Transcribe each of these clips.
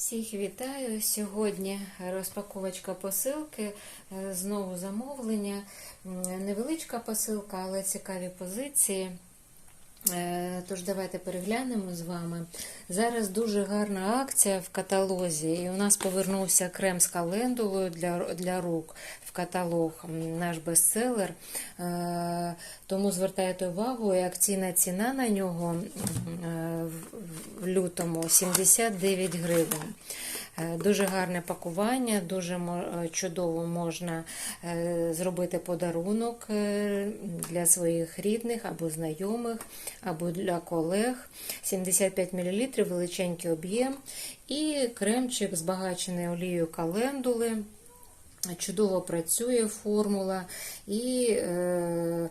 Всіх вітаю. Сьогодні розпаковочка посилки, е, знову замовлення. Невеличка посилка, але цікаві позиції. Е, Тож давайте переглянемо з вами. Зараз дуже гарна акція в каталозі, і у нас повернувся крем з календулою для, для рук в каталог, наш бестселер. Е, Тому звертайте увагу, і акційна ціна на нього е, в лютому 79 гривень. Е, Дуже гарне пакування, дуже е, чудово можна е, зробити подарунок для своїх рідних або знайомих, або для колег. 75 мл, величенький об'єм. І кремчик збагачений олією календули. Чудово працює формула і е,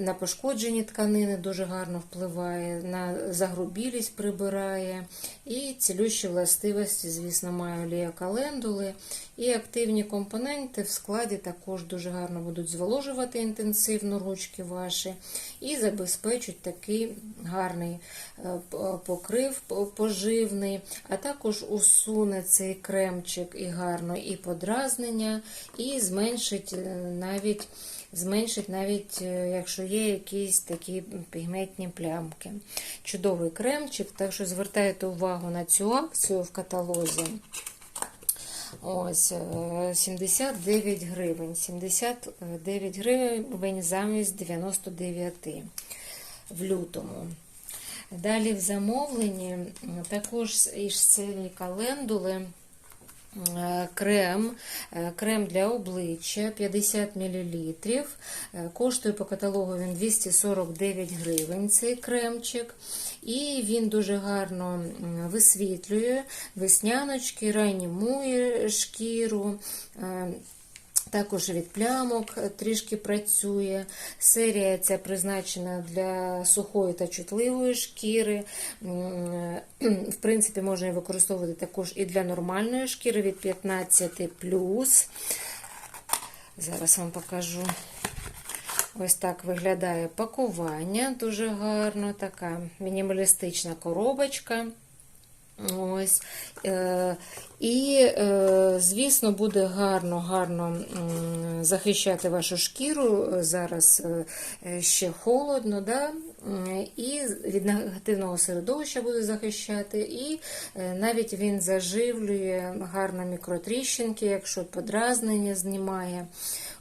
на пошкоджені тканини дуже гарно впливає, на загрубілість прибирає, і цілющі властивості, звісно, має олія календули. І активні компоненти в складі також дуже гарно будуть зволожувати інтенсивно ручки ваші і забезпечать такий гарний е, покрив поживний, а також усуне цей кремчик і гарно і подразнення, і зменшить е, навіть. Зменшить навіть, е, якщо є якісь такі пігментні плямки. Чудовий кремчик, так що звертайте увагу на цю акцію в каталозі. Ось е, 79 гривень. 79 гривень замість 99 в лютому. Далі в замовленні також із серії календули. Е, Крем, е, крем для обличчя 50 мл. Коштує по каталогу він 249 гривень цей кремчик. І він дуже гарно висвітлює весняночки, реанімує шкіру. Е, також від плямок трішки працює. Серія ця призначена для сухої та чутливої шкіри. В принципі, можна її використовувати також і для нормальної шкіри від 15. Зараз вам покажу. Ось так виглядає пакування. Дуже гарно, така мінімалістична коробочка. Ось. Е, і, е, звісно, буде гарно, гарно захищати вашу шкіру. Зараз е, ще холодно, да? І від негативного середовища буде захищати, і навіть він заживлює гарно мікротріщинки, якщо подразнення знімає.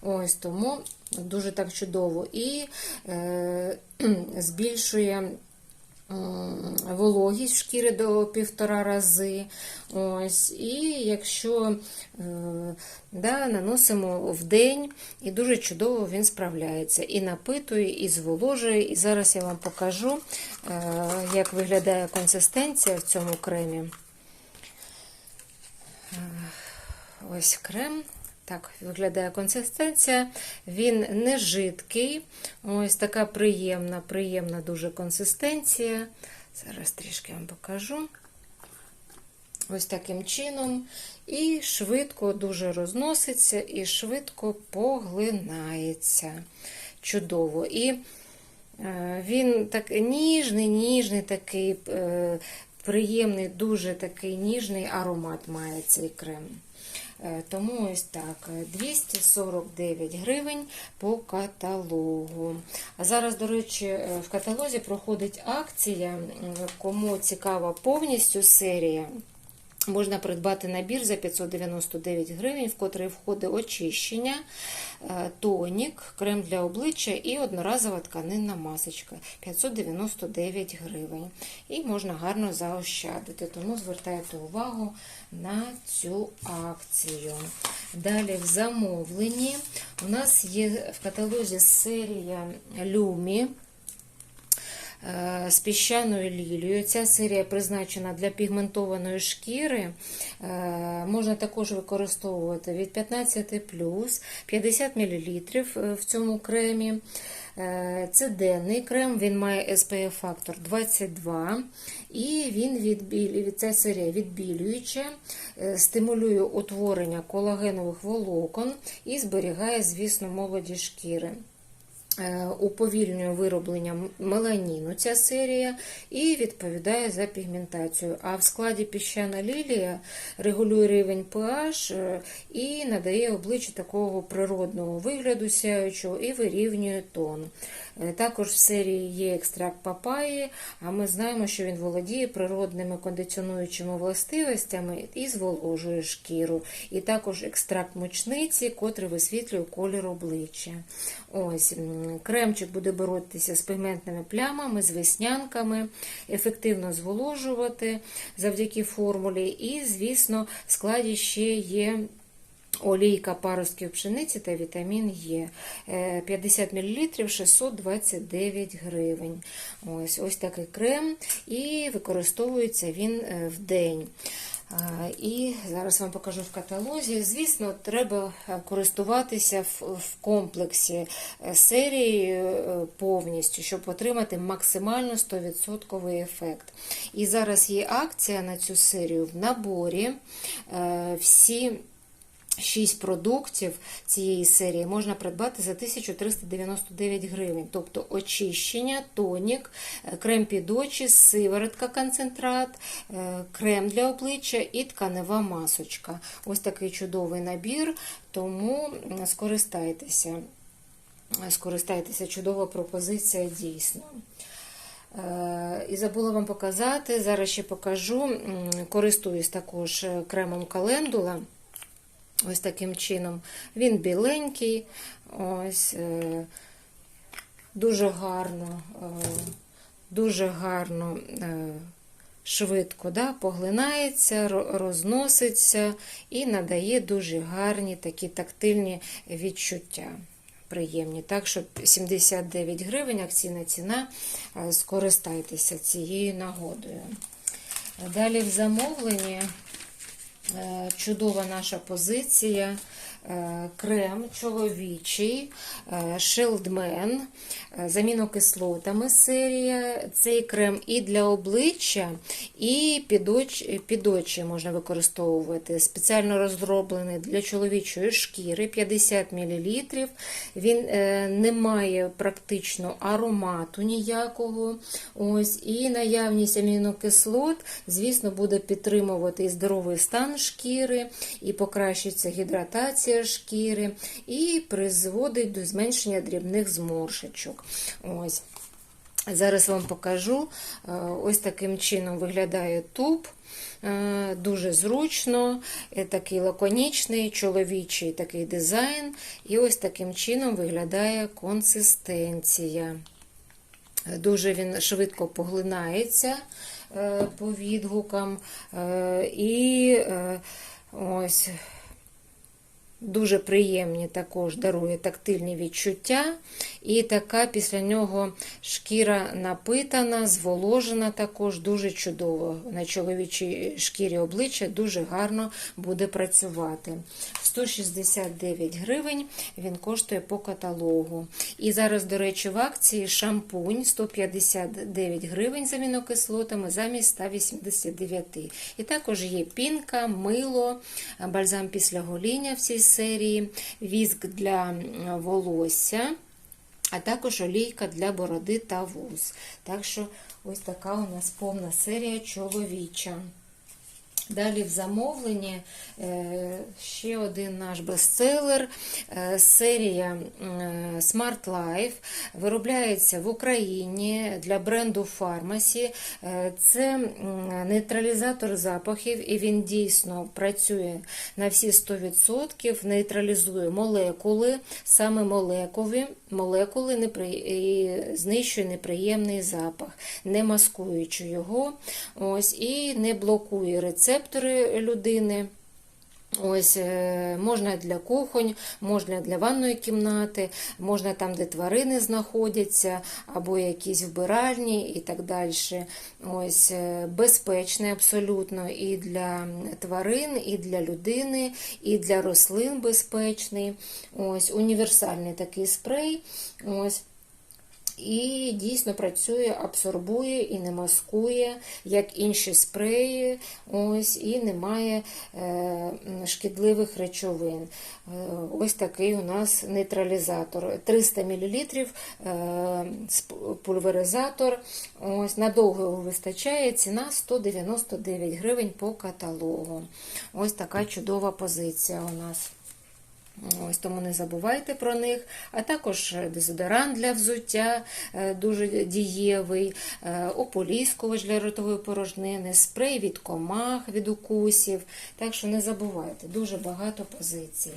Ось тому дуже так чудово. І е, збільшує. Вологість шкіри до півтора рази. Ось. І якщо е, да, наносимо в день, і дуже чудово він справляється. І напитує, і зволожує. І зараз я вам покажу, е, як виглядає консистенція в цьому кремі. Е, Ось крем. Так виглядає консистенція. Він не жидкий. Ось така приємна, приємна дуже консистенція. Зараз трішки вам покажу. Ось таким чином. І швидко дуже розноситься, і швидко поглинається. Чудово. І е, він так ніжний, ніжний такий, е, приємний, дуже такий ніжний аромат має цей крем. Е, Тому ось так, е, 249 гривень по каталогу. А зараз, до речі, е, в каталозі проходить акція. Кому цікава повністю серія, можна придбати набір за 599 гривень, в котрий входить очищення, е, тонік, крем для обличчя і одноразова тканинна масочка 599 гривень. І можна гарно заощадити. Тому звертайте увагу на цю акцію. Далі в замовленні у нас є в каталозі серія Люмі з піщаною лілією. Ця серія призначена для пігментованої шкіри. Е, Можна також використовувати від 15 50 мл в цьому кремі. Е, Це денний крем, він має SPF фактор 22 і він ця серія відбілююча, е, стимулює утворення колагенових волокон і зберігає, звісно, молоді шкіри. Е, Уповільнює вироблення меланіну ця серія і відповідає за пігментацію. А в складі піщана лілія регулює рівень pH е, і надає обличчю такого природного вигляду сяючого і вирівнює тон. Е, Також в серії є екстракт папаї, а ми знаємо, що він володіє природними кондиціонуючими властивостями і зволожує шкіру. І також екстракт мучниці, котрий висвітлює колір обличчя. Ось кремчик буде боротися з пігментними плямами, з веснянками, ефективно зволожувати завдяки формулі. І, звісно, в складі ще є. Олійка паростків пшениці та вітамін Е. Е, 50 мл 629 гривень. Ось, ось такий крем, і використовується він е, в день. І зараз вам покажу в каталозі. Звісно, треба користуватися в, в комплексі е, серії е, повністю, щоб отримати максимально 100% ефект. І зараз є акція на цю серію в наборі. Е, Всі Шість продуктів цієї серії можна придбати за 1399 гривень. Тобто очищення, тонік, е, крем під очі, сиворотка концентрат, е, крем для обличчя і тканева масочка. Ось такий чудовий набір, тому скористайтеся. Скористайтеся, чудова пропозиція дійсно. Е, І забула вам показати, зараз ще покажу, користуюсь також е, кремом календула. Ось таким чином. Він біленький, ось е, дуже гарно, е, дуже гарно, е, швидко да, поглинається, розноситься і надає дуже гарні такі тактильні відчуття. Приємні. Так що 79 гривень акційна ціна. Скористайтеся цією нагодою. Далі в замовленні чудова наша позиція. Е, Крем чоловічий, е, Шилдмен, е, з амінокислотами серія. Цей крем і для обличчя, і під очі, під очі можна використовувати. Спеціально розроблений для чоловічої шкіри 50 мл. Він не має практично аромату ніякого. Ось, І наявність амінокислот, звісно, буде підтримувати і здоровий стан шкіри, і покращиться гідратація шкіри, і призводить до зменшення дрібних зморшечок. Ось. Зараз вам покажу. Е, Ось таким чином виглядає туб. Е, Дуже зручно, е, такий лаконічний, чоловічий такий дизайн. І ось таким чином виглядає консистенція. Дуже він швидко поглинається по відгукам. І ось Дуже приємні також дарує тактильні відчуття, і така після нього шкіра напитана, зволожена також дуже чудово. На чоловічій шкірі обличчя дуже гарно буде працювати. 169 гривень він коштує по каталогу. І зараз, до речі, в акції шампунь 159 гривень з амінокислотами замість 189. І також є пінка, мило, бальзам після гоління в цій серії, віск для волосся, а також олійка для бороди та вуз. Так що ось така у нас повна серія чоловіча. Далі в замовленні е, ще один наш бестселер. Е, Серія е, Smart Life виробляється в Україні для бренду Pharmacy. Це нейтралізатор запахів, і він дійсно працює на всі 100%, нейтралізує молекули, саме молекули, молекули і знищує неприємний запах, не маскуючи його, ось, і не блокує рецептори людини. Ось е, можна для кухонь, можна для ванної кімнати, можна там, де тварини знаходяться, або якісь вбиральні і так далі. Ось е, безпечний абсолютно і для тварин, і для людини, і для рослин безпечний. Ось універсальний такий спрей. Ось. І дійсно працює, абсорбує і не маскує, як інші спреї, ось, і немає е, шкідливих речовин. Е, ось такий у нас нейтралізатор. 300 мл е, пульверизатор. Ось, надовго його вистачає. Ціна 199 гривень по каталогу. Ось така чудова позиція у нас. Ось тому не забувайте про них, а також дезодорант для взуття е, дуже дієвий, е, ополіскувач для ротової порожнини, спрей від комах, від укусів. Так що не забувайте, дуже багато позицій.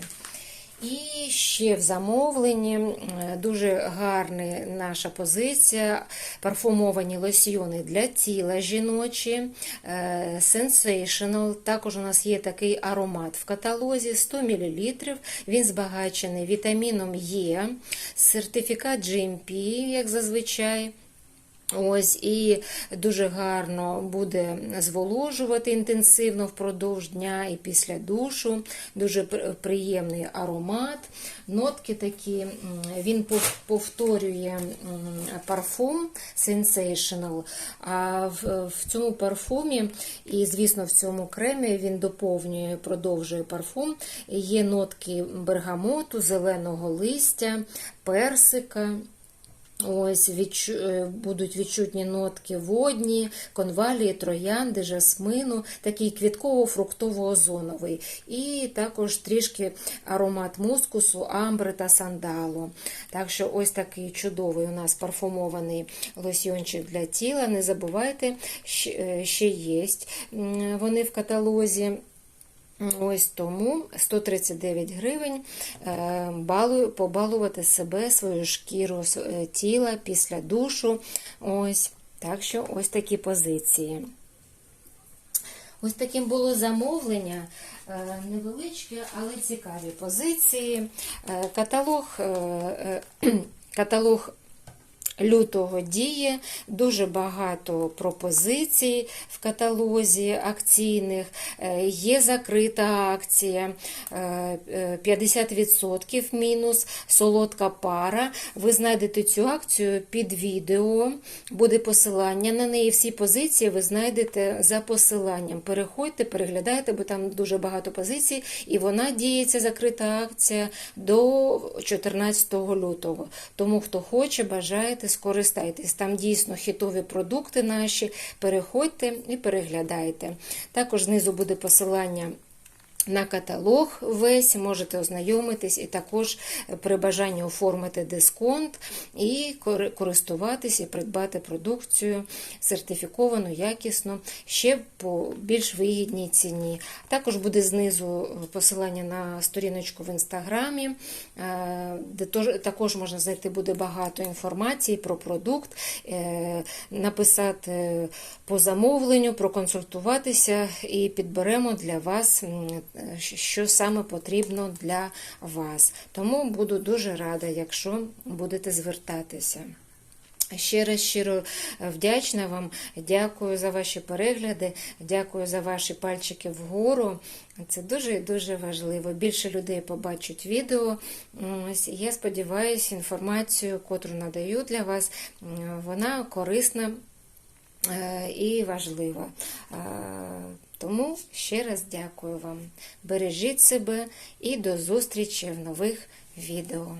І ще в замовленні дуже гарна наша позиція. Парфумовані лосьйони для тіла жіночі, е, Sensational. Також у нас є такий аромат в каталозі 100 мл. Він збагачений вітаміном Е, сертифікат GMP, як зазвичай. Ось і дуже гарно буде зволожувати інтенсивно впродовж дня і після душу. Дуже приємний аромат. Нотки такі, він повторює парфум Sensational. А в цьому парфумі, і, звісно, в цьому кремі він доповнює, продовжує парфум. Є нотки бергамоту, зеленого листя, персика. Ось відчу... е, будуть відчутні нотки водні, конвалії, троянди, жасмину, такий квітково-фруктово-озоновий. І також трішки аромат мускусу, амбри та сандалу. Так що ось такий чудовий у нас парфумований лосьйончик для тіла. Не забувайте, е, ще є вони в каталозі. Ось тому 139 гривень е, побалувати себе, свою шкіру е, тіла після душу. Ось. Так що ось такі позиції. Ось таким було замовлення. Е, Невеличке, але цікаві позиції. Каталог, каталог лютого діє, дуже багато пропозицій в каталозі акційних. Е, Є закрита акція е, е, 50% мінус, солодка пара. Ви знайдете цю акцію під відео, буде посилання на неї. Всі позиції ви знайдете за посиланням. Переходьте, переглядайте, бо там дуже багато позицій, і вона діється закрита акція до 14 лютого. Тому хто хоче, бажаєте, скористайтесь. Там дійсно хітові продукти наші. Переходьте і переглядайте. Також знизу буде посилання. На каталог весь можете ознайомитись і також при бажанні оформити дисконт і кори- користуватись і придбати продукцію сертифіковану, якісну, ще по більш вигідній ціні. Також буде знизу посилання на сторіночку в інстаграмі, е, де також можна знайти буде багато інформації про продукт, е, написати по замовленню, проконсультуватися і підберемо для вас, що саме потрібно для вас. Тому буду дуже рада, якщо будете звертатися. Ще раз щиро вдячна вам. Дякую за ваші перегляди, дякую за ваші пальчики вгору. Це дуже і дуже важливо. Більше людей побачать відео. Я сподіваюся, інформацію, котру надаю для вас, вона корисна е, і важлива. Тому ще раз дякую вам. Бережіть себе і до зустрічі в нових відео.